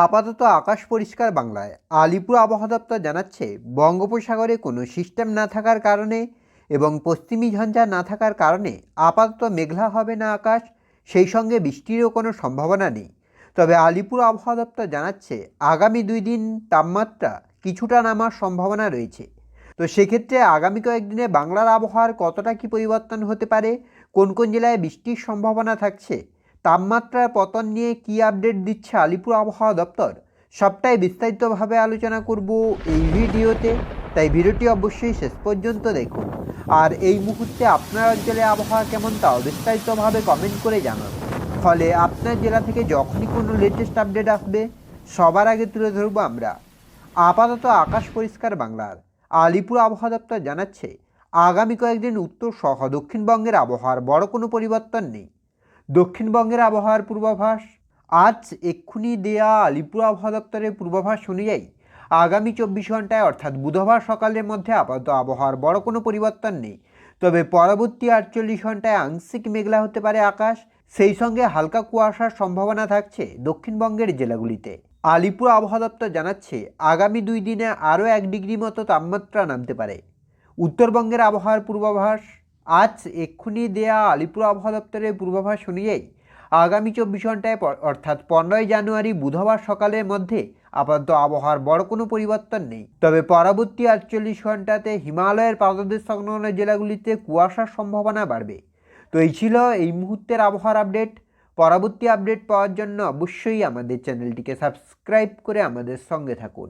আপাতত আকাশ পরিষ্কার বাংলায়। আলিপুর আবহাওয়া দপ্তর জানাচ্ছে, বঙ্গোপসাগরে কোনো সিস্টেম না থাকার কারণে এবং পশ্চিমী ঝঞ্ঝা না থাকার কারণে আপাতত মেঘলা হবে না আকাশ, সেই সঙ্গে বৃষ্টিরও কোনো সম্ভাবনা নেই। তবে আলিপুর আবহাওয়া দপ্তর জানাচ্ছে, আগামী দুই দিন তাপমাত্রা কিছুটা নামার সম্ভাবনা রয়েছে। তো সেক্ষেত্রে আগামী কয়েকদিনে বাংলার আবহাওয়ার কতটা কি পরিবর্তন হতে পারে, কোন কোন জেলায় বৃষ্টির সম্ভাবনা থাকছে তাপমাত্রার পতন নিয়ে কী আপডেট দিচ্ছে আলিপুর আবহাওয়া দপ্তর? সবটাই বিস্তারিতভাবে আলোচনা করব এই ভিডিওতে। তাই ভিডিওটি অবশ্যই শেষ পর্যন্ত দেখুন। আর এই মুহূর্তে আপনার অঞ্চলে আবহাওয়া কেমন তাও বিস্তারিতভাবে কমেন্ট করে জানান। ফলে আপনার জেলা থেকে যখনই কোনো লেটেস্ট আপডেট আসবে, সবার আগে তুলে ধরবো আমরা। আপাতত আকাশ পরিষ্কার বাংলার। আলিপুর আবহাওয়া দপ্তর জানাচ্ছে, আগামী কয়েকদিন উত্তর সহ দক্ষিণবঙ্গের আবহাওয়ার বড় কোনো পরিবর্তন নেই। দক্ষিণবঙ্গের আবহাওয়ার পূর্বাভাস। আজ এক্ষুনি দেয়া আলিপুর আবহাওয়া দপ্তরের পূর্বাভাস অনুযায়ী আগামী চব্বিশ ঘন্টায় অর্থাৎ বুধবার সকালের মধ্যে আপাতত আবহাওয়ার বড় কোনো পরিবর্তন নেই। তবে পরবর্তী আটচল্লিশ ঘন্টায় আংশিক মেঘলা হতে পারে আকাশ। সেই সঙ্গে হালকা কুয়াশার সম্ভাবনা থাকছে দক্ষিণবঙ্গের জেলাগুলিতে। আলিপুর আবহাওয়া দপ্তর জানাচ্ছে, আগামী দুই দিনে আরও এক ডিগ্রি মতো তাপমাত্রা নামতে পারে। উত্তরবঙ্গের আবহাওয়ার পূর্বাভাস আজ এক্ষুনি দেয়া আলিপুর আবহাওয়া দপ্তরের পূর্বাভাস অনুযায়ী আগামী চব্বিশ ঘন্টায় অর্থাৎ পনেরোই জানুয়ারি বুধবার সকালের মধ্যে আপাতত আবহাওয়ার বড় কোনো পরিবর্তন নেই। তবে পরবর্তী আটচল্লিশ ঘন্টাতে হিমালয়ের পাদদেশ সংলগ্ন জেলাগুলিতে কুয়াশার সম্ভাবনা বাড়বে। তো এই ছিল এই মুহূর্তের আবহাওয়ার আপডেট। পরবর্তী আপডেট পাওয়ার জন্য অবশ্যই আমাদের চ্যানেলটিকে সাবস্ক্রাইব করে আমাদের সঙ্গে থাকুন।